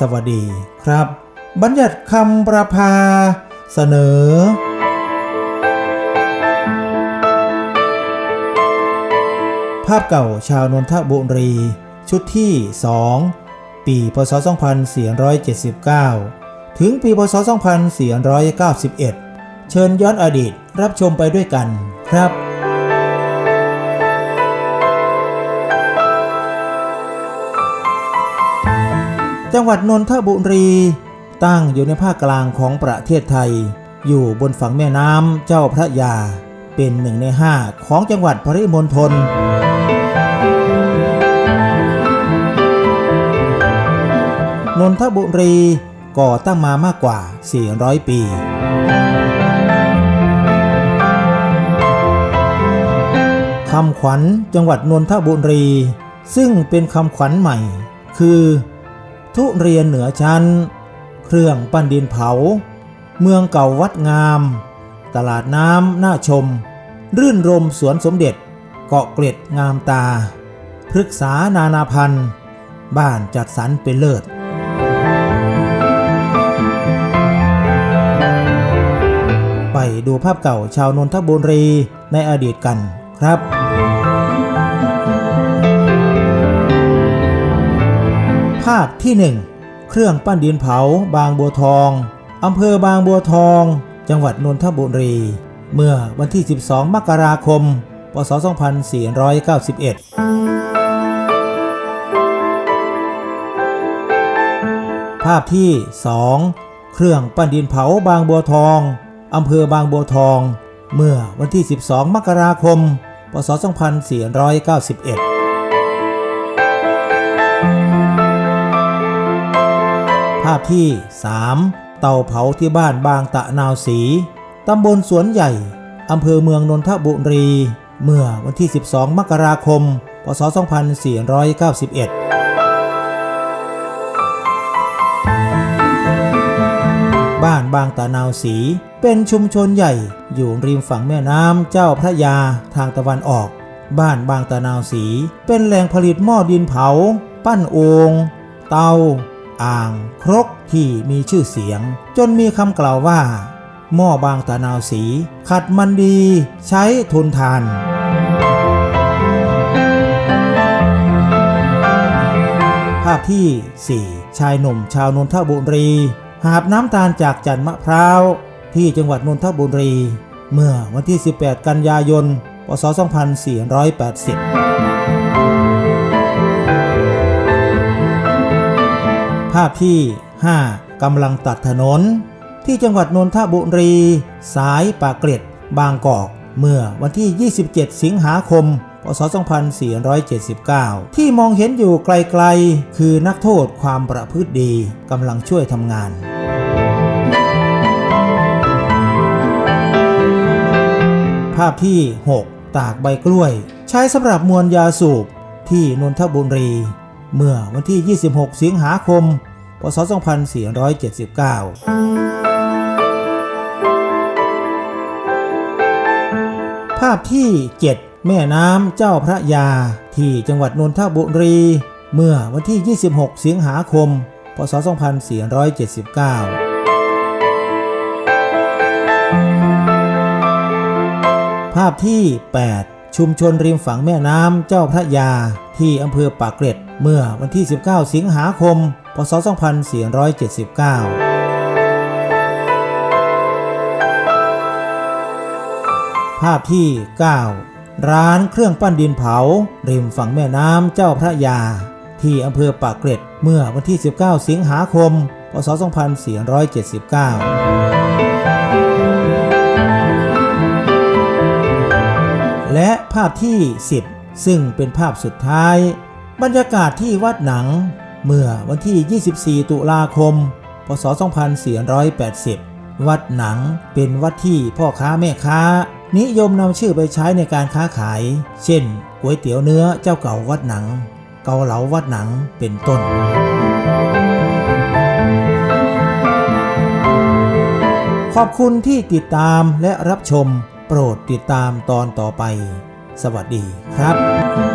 สวัสดีครับ บัญญัติคำประพาเสนอ ภาพเก่าชาวนนทบุรี ชุดที่ 2 ปีพศ 2479 ถึงปีพศ 2491 เชิญย้อนอดีตรับชมไปด้วยกันครับ จังหวัดนนทบุรี ตั้งอยู่ในภาคกลางของประเทศไทย อยู่บนฝั่งแม่น้ำเจ้าพระยา เป็นหนึ่งในห้าของจังหวัดปริมณฑลนนทบุรีก่อตั้งมามากกว่า 400 ปี คำขวัญจังหวัดนนทบุรี ซึ่งเป็นคำขวัญใหม่ คือ ทุเรียนเหนือชั้น เครื่องปั้นดินเผา เมืองเก่าวัดงาม ตลาดน้ำน่าชม รื่นรมสวนสมเด็จ เกาะเกร็ดงามตา พฤกษานานาพันธ์ บ้านจัดสรรเป็นเลิศไปดูภาพเก่าชาวนนทบุรีในอดีตกันครับ ภาพที่ 1 เครื่องปั้นดินเผา บางบัวทอง อำเภอบางบัวทอง จังหวัดนนทบุรี เมื่อวันที่ 12 มกราคม พศ 2491 ภาพที่ 2 เครื่องปั้นดินเผาบางบัวทอง อำเภอบางบัวทอง เมื่อวันที่ 12 มกราคม พศ 2491 ภาพที่ 3 เตาเผาที่บ้านบางตะนาวสี ตำบลสวนใหญ่ อำเภอเมืองนนทบุรี เมื่อวันที่ 12 มกราคม พศ 2491บ้านบางตะนาวสี เป็นชุมชนใหญ่อยู่ริมฝั่งแม่น้ำเจ้าพระยาทางตะวันออก บ้านบางตะนาวสี เป็นแหล่งผลิตหม้อดินเผา ปั้นโองเตา อ่าง ครกที่มีชื่อเสียง จนมีคำกล่าวว่า หม้อบางตะนาวสี ขัดมันดี ใช้ทนทานภาพที่ 4 ชายหนุ่มชาวนนทบุรี หาบน้ำตาลจากจันมะพร้าว ที่จังหวัดนนทบุรี เมื่อวันที่ 18 กันยายน พศ 2480 ภาพที่ 5กำลังตัดถนน ที่จังหวัดนนทบุรี สายปากเกร็ด บางกอก เมื่อวันที่ 27 สิงหาคมพศ2479 ที่มองเห็นอยู่ไกลๆ คือนักโทษความประพฤติดีกำลังช่วยทำงาน ภาพที่ 6 ตากใบกล้วย ใช้สำหรับมวลยาสูบที่นนทบุรี เมื่อวันที่ 26 สิงหาคม พศ 2479 ภาพที่ 7 แม่น้ำเจ้าพระยา ที่จังหวัดนนทบุรี เมื่อวันที่ 26 สิงหาคม พศ 2479ภาพที่ 8 ชุมชนริมฝั่งแม่น้ำเจ้าพระยา ที่อำเภอปากเกร็ด เมื่อวันที่ 19 สิงหาคม พศ 2479ภาพที่ 9 ร้านเครื่องปั้นดินเผา ริมฝั่งแม่น้ำเจ้าพระยา ที่อำเภอปากเกร็ด เมื่อวันที่ 19 สิงหาคม พศ 2479 และภาพที่ 10 ซึ่งเป็นภาพสุดท้าย บรรยากาศที่วัดหนัง เมื่อวันที่ 24 ตุลาคม พศ 2480 วัดหนังเป็นวัดที่พ่อค้าแม่ค้า นิยมนำชื่อไปใช้ในการค้าขาย เช่นก๋วยเตี๋ยวเนื้อเจ้าเก่าวัดหนัง เกาเหลาวัดหนังเป็นต้นขอบคุณที่ติดตามและรับชม โปรดติดตามตอนต่อไป สวัสดีครับ